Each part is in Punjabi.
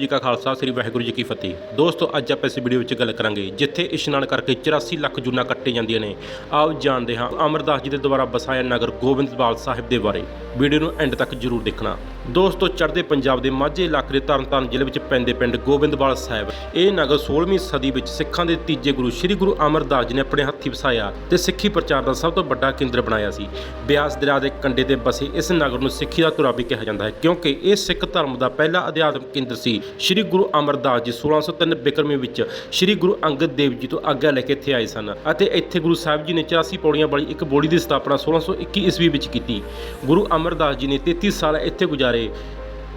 ਜੀ ਕਾ ਖਾਲਸਾ, ਸ੍ਰੀ ਵਾਹਿਗੁਰੂ ਜੀ ਕੀ ਫਤਿਹ। ਦੋਸਤੋ, ਅੱਜ ਆਪਾਂ ਇਸ ਵੀਡੀਓ ਵਿੱਚ ਗੱਲ ਕਰਾਂਗੇ, ਜਿੱਥੇ ਇਸ਼ਨਾਨ ਕਰਕੇ 84 ਲੱਖ ਜੂਨਾ ਕੱਟੇ ਜਾਂਦੀਆਂ ਨੇ। ਆਓ ਜਾਣਦੇ ਹਾਂ ਅਮਰਦਾਸ ਜੀ ਦੇ ਦੁਆਰਾ ਵਸਾਇਆ ਨਗਰ ਗੋਬਿੰਦਵਾਲ ਸਾਹਿਬ ਦੇ ਬਾਰੇ। ਵੀਡੀਓ ਨੂੰ ਐਂਡ ਤੱਕ ਜਰੂਰ ਦੇਖਣਾ। ਦੋਸਤੋ, ਚੜ੍ਹਦੇ ਪੰਜਾਬ ਦੇ ਮਾਝੇ ਇਲਾਕੇ ਦੇ ਤਰਨਤਾਰਨ ਜ਼ਿਲ੍ਹੇ ਵਿੱਚ ਪੈਂਦੇ ਪਿੰਡ ਗੋਬਿੰਦਵਾਲ ਸਾਹਿਬ। ਇਹ ਨਗਰ 16ਵੀਂ ਸਦੀ ਵਿੱਚ ਸਿੱਖਾਂ ਦੇ ਤੀਜੇ ਗੁਰੂ ਸ੍ਰੀ ਗੁਰੂ ਅਮਰਦਾਸ ਜੀ ਨੇ ਆਪਣੇ ਹੱਥੀਂ ਵਸਾਇਆ ਤੇ ਸਿੱਖੀ ਪ੍ਰਚਾਰ ਦਾ ਸਭ ਤੋਂ ਵੱਡਾ ਕੇਂਦਰ ਬਣਾਇਆ ਸੀ। ਬਿਆਸ ਦਰਿਆ ਦੇ ਕੰਢੇ ਤੇ ਬਸੇ ਇਸ ਨਗਰ ਨੂੰ ਸਿੱਖੀ ਦਾ ਧੁਰਾ ਵੀ ਕਿਹਾ ਜਾਂਦਾ ਹੈ, ਕਿਉਂਕਿ ਇਹ ਸਿੱਖ ਧਰਮ ਦਾ ਪਹਿਲਾ ਅਧਿਆਤਮਿਕ ਕੇਂਦਰ ਸੀ। ਸ੍ਰੀ ਗੁਰੂ ਅਮਰਦਾਸ ਜੀ 1603 ਬਿਕਰਮੀ ਵਿੱਚ ਸ੍ਰੀ ਗੁਰੂ ਅੰਗਦ ਦੇਵ ਜੀ ਤੋਂ ਆਗਿਆ ਲੈ ਕੇ ਇੱਥੇ ਆਏ ਸਨ ਅਤੇ ਇੱਥੇ ਗੁਰੂ ਸਾਹਿਬ ਜੀ ਨੇ 84 ਪੌੜੀਆਂ ਵਾਲੀ ਇੱਕ ਬੋੜੀ ਦੀ ਸਥਾਪਨਾ 1621 ਈਸਵੀ ਵਿੱਚ ਕੀਤੀ। ਗੁਰੂ ਅਮਰਦਾਸ ਜੀ ਨੇ 33 ਸਾਲ ਇੱਥੇ ਗੁਜ਼ਾਰੇ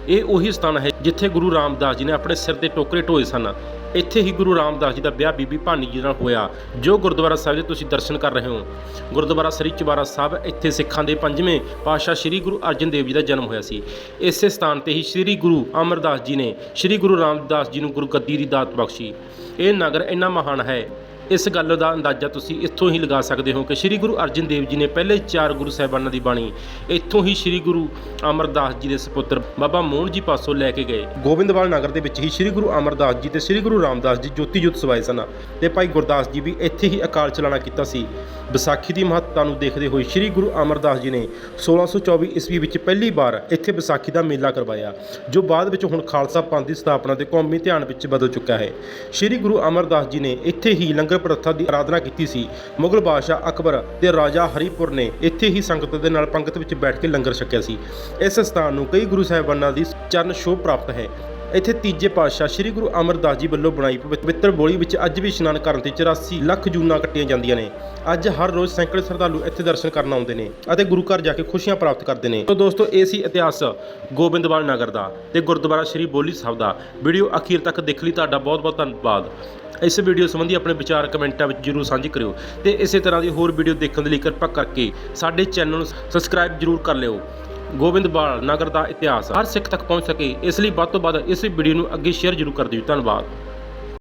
ਇਹ ਉਹੀ ਸਥਾਨ ਹੈ ਜਿੱਥੇ ਗੁਰੂ ਰਾਮਦਾਸ ਜੀ ਨੇ ਆਪਣੇ ਸਿਰ ਤੇ ਟੋਕਰੇ ਢੋਏ ਸਨ। ਇੱਥੇ ਹੀ ਗੁਰੂ ਰਾਮਦਾਸ ਜੀ ਦਾ ਵਿਆਹ ਬੀਬੀ ਭਾਨੀ ਜੀ ਨਾਲ ਹੋਇਆ, ਜੋ ਗੁਰਦੁਆਰਾ ਸਾਹਿਬ ਦੇ ਤੁਸੀਂ ਦਰਸ਼ਨ ਕਰ ਰਹੇ ਹੋ। ਗੁਰਦੁਆਰਾ ਸ੍ਰੀ ਚੁਬਾਰਾ ਸਾਹਿਬ, ਇੱਥੇ ਸਿੱਖਾਂ ਦੇ ਪੰਜਵੇਂ ਪਾਤਸ਼ਾਹ ਸ੍ਰੀ ਗੁਰੂ ਅਰਜਨ ਦੇਵ ਜੀ ਦਾ ਜਨਮ ਹੋਇਆ ਸੀ। ਇਸੇ ਸਥਾਨ ਤੇ ਹੀ ਸ੍ਰੀ ਗੁਰੂ ਅਮਰਦਾਸ ਜੀ ਨੇ ਸ੍ਰੀ ਗੁਰੂ ਰਾਮਦਾਸ ਜੀ ਨੂੰ ਗੁਰੂ ਗੱਦੀ ਦੀ ਦਾਤ ਬਖਸ਼ੀ। ਇਹ ਨਗਰ ਇੰਨਾ ਮਹਾਨ ਹੈ ਇਸ ਗੱਲ ਦਾ ਅੰਦਾਜ਼ਾ ਤੁਸੀਂ ਇੱਥੋਂ ਹੀ ਲਗਾ ਸਕਦੇ ਹੋ ਕਿ ਸ੍ਰੀ ਗੁਰੂ ਅਰਜਨ ਦੇਵ ਜੀ ਨੇ ਪਹਿਲੇ ਚਾਰ ਗੁਰੂ ਸਾਹਿਬਾਨਾਂ ਦੀ ਬਾਣੀ ਇੱਥੋਂ ਹੀ ਸ੍ਰੀ ਗੁਰੂ ਅਮਰਦਾਸ ਜੀ ਦੇ ਸੁਪੁੱਤਰ ਬਾਬਾ ਮੋਹਨ ਜੀ ਪਾਸੋਂ ਲੈ ਕੇ ਗਏ। ਗੋਬਿੰਦਵਾਲ ਨਗਰ ਦੇ ਵਿੱਚ ਹੀ ਸ੍ਰੀ ਗੁਰੂ ਅਮਰਦਾਸ ਜੀ ਤੇ ਸ੍ਰੀ ਗੁਰੂ ਰਾਮਦਾਸ ਜੀ ਜੋਤੀ ਜੋਤ ਸਵਾਏ ਸਨ ਤੇ ਭਾਈ ਗੁਰਦਾਸ ਜੀ ਵੀ ਇੱਥੇ ਹੀ ਅਕਾਲ ਚਲਾਣਾ ਕੀਤਾ ਸੀ। ਵਿਸਾਖੀ ਦੀ ਮਹੱਤਤਾ ਨੂੰ ਦੇਖਦੇ ਹੋਏ ਸ੍ਰੀ ਗੁਰੂ ਅਮਰਦਾਸ ਜੀ ਨੇ 1624 ਈਸਵੀ ਵਿੱਚ ਪਹਿਲੀ ਵਾਰ ਇੱਥੇ ਵਿਸਾਖੀ ਦਾ ਮੇਲਾ ਕਰਵਾਇਆ, ਜੋ ਬਾਅਦ ਵਿੱਚ ਹੁਣ ਖਾਲਸਾ ਪੰਥ ਦੀ ਸਥਾਪਨਾ ਤੇ ਕੌਮੀ ਧਿਆਨ ਵਿੱਚ ਬਦਲ ਚੁੱਕਾ ਹੈ। ਸ੍ਰੀ ਗੁਰੂ ਅਮਰਦਾਸ ਜੀ ਨੇ ਇੱਥੇ ਹੀ ਲੰਗਰ ਪ੍ਰਥਾ ਦੀ ਆਰਾਧਨਾ ਕੀਤੀ ਸੀ। ਮੁਗਲ ਬਾਦਸ਼ਾਹ ਅਕਬਰ ਤੇ ਰਾਜਾ ਹਰੀਪੁਰ ਨੇ ਇੱਥੇ ਹੀ ਸੰਗਤ ਦੇ ਨਾਲ ਪੰਗਤ ਵਿੱਚ ਬੈਠ ਕੇ ਲੰਗਰ ਛਕਿਆ ਸੀ। ਇਸ ਸਥਾਨ ਨੂੰ ਕਈ ਗੁਰੂ ਸਾਹਿਬਾਨਾਂ ਦੀ ਚਰਨ ਛੋਹ ਪ੍ਰਾਪਤ ਹੈ। ਇੱਥੇ ਤੀਜੇ ਪਾਤਸ਼ਾਹ ਸ੍ਰੀ ਗੁਰੂ ਅਮਰਦਾਸ ਜੀ ਵੱਲੋਂ ਬਣਾਈ ਪਵਿੱਤ- ਪਵਿੱਤਰ ਬੋਲੀ ਵਿੱਚ ਅੱਜ ਵੀ ਇਸ਼ਨਾਨ ਕਰਨ ਤੇ 84 ਲੱਖ ਜੂਨਾਂ ਕੱਟੀਆਂ ਜਾਂਦੀਆਂ ਨੇ। ਅੱਜ ਹਰ ਰੋਜ਼ ਸੈਂਕੜੇ ਸ਼ਰਧਾਲੂ ਇੱਥੇ ਦਰਸ਼ਨ ਕਰਨ ਆਉਂਦੇ ਨੇ ਅਤੇ ਗੁਰੂ ਘਰ ਜਾ ਕੇ ਖੁਸ਼ੀਆਂ ਪ੍ਰਾਪਤ ਕਰਦੇ ਨੇ। ਤੋ ਦੋਸਤੋ, ਇਹ ਸੀ ਇਤਿਹਾਸ ਗੋਬਿੰਦਵਾਲ ਨਗਰ ਦਾ ਤੇ ਗੁਰਦੁਆਰਾ ਸ੍ਰੀ ਬੋਲੀ ਸਾਹਿਬ ਦਾ। ਵੀਡੀਓ ਅਖੀਰ ਤੱਕ ਦੇਖ ਲਈ, ਤੁਹਾਡਾ ਬਹੁਤ ਬਹੁਤ ਧੰਨਵਾਦ। ਇਸ ਵੀਡੀਓ ਸੰਬੰਧੀ ਆਪਣੇ ਵਿਚਾਰ ਕਮੈਂਟਾਂ ਵਿੱਚ ਜਰੂਰ ਸਾਂਝੇ ਕਰਿਓ ਤੇ ਇਸੇ ਤਰ੍ਹਾਂ ਦੀ ਹੋਰ ਵੀਡੀਓ ਦੇਖਣ ਦੇ ਲਈ ਕਿਰਪਾ ਕਰਕੇ ਸਾਡੇ ਚੈਨਲ ਨੂੰ ਸਬਸਕ੍ਰਾਈਬ ਜਰੂਰ ਕਰ ਲਿਓ। ਗੋਬਿੰਦਵਾਲ ਨਗਰ ਦਾ ਇਤਿਹਾਸ ਹਰ ਸਿੱਖ ਤੱਕ ਪਹੁੰਚ ਸਕੇ, ਇਸ ਲਈ ਵੱਧ ਤੋਂ ਵੱਧ ਇਸ ਵੀਡੀਓ ਨੂੰ ਅੱਗੇ ਸ਼ੇਅਰ ਜਰੂਰ ਕਰ ਦਿਓ। ਧੰਨਵਾਦ।